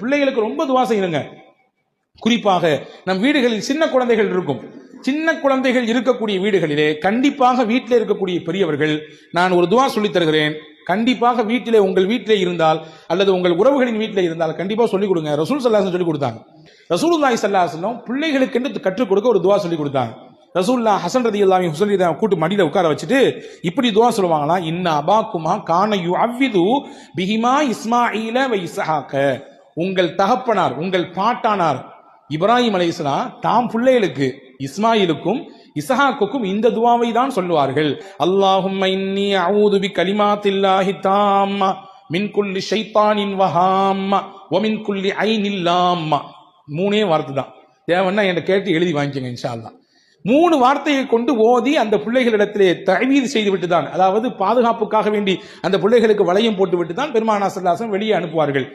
பிள்ளைகளுக்கு ரொம்ப துவா செய்யுங்க குறிப்பாக நம் வீடுகளில் சின்ன குழந்தைகள் இருக்கும். சின்ன குழந்தைகள் இருக்கக்கூடிய வீடுகளிலே கண்டிப்பாக வீட்டில் இருக்கக்கூடிய பெரியவர்கள் நான் ஒரு துவா சொல்லித் தருகிறேன். கண்டிப்பாக வீட்டிலே உங்கள் வீட்டிலே இருந்தால் அல்லது உங்கள் உறவுகளின் வீட்டிலே இருந்தால் கண்டிப்பாக சொல்லிக் கொடுங்க. ரசூல் சல்லாசன் சொல்லிக் கொடுத்தாங்க. ரசூலுல்லாஹி ஸல்லல்லாஹு பிள்ளைகளுக்கு என்று கற்றுக் கொடுக்க ஒரு துவா சொல்லிக் கொடுத்தாங்க. ரசூல்லா ஹசன் ரதி அல்லாஹி ஹுசன் ரதி கூட்டு மடியில் உட்கார வச்சுட்டு இப்படி துவா சொல்லுவாங்களாம். இன்ன அபாக்குமா கான யு அவ்விது பிஹிமா இஸ்மாயில வ உங்கள் தகப்பனார் உங்கள் பாட்டானார் இப்ராஹிம் அலைஹிஸ்ஸலாம் தாம் பிள்ளைகளுக்கு இஸ்மாயிலுக்கும் இஸ்ஹாக்குக்கும் இந்த துவாவை தான் சொல்லுவார்கள். அல்லாஹும் இன்னி அஊது பி கலிமாத்தில்லாஹி தாம்மா மின் குல்லி ஷைத்தானின் வஹாம்மா வ மின் குல்லி ஐனில் மூணே வார்த்தை தான். தேவன்னா என்கிட்ட கேட்டு எழுதி வாங்கிக்கங்க இன்ஷா அல்லாஹ் மூணு வார்த்தையை கொண்டு ஓதி அந்த பிள்ளைகளிடத்திலே தழுவீது செய்து விட்டு தான் அதாவது பாதுகாப்புக்காக வேண்டி அந்த பிள்ளைகளுக்கு வளையம் போட்டு விட்டு தான் பெருமானா சல்லாசம் வெளியே அனுப்புவார்கள்.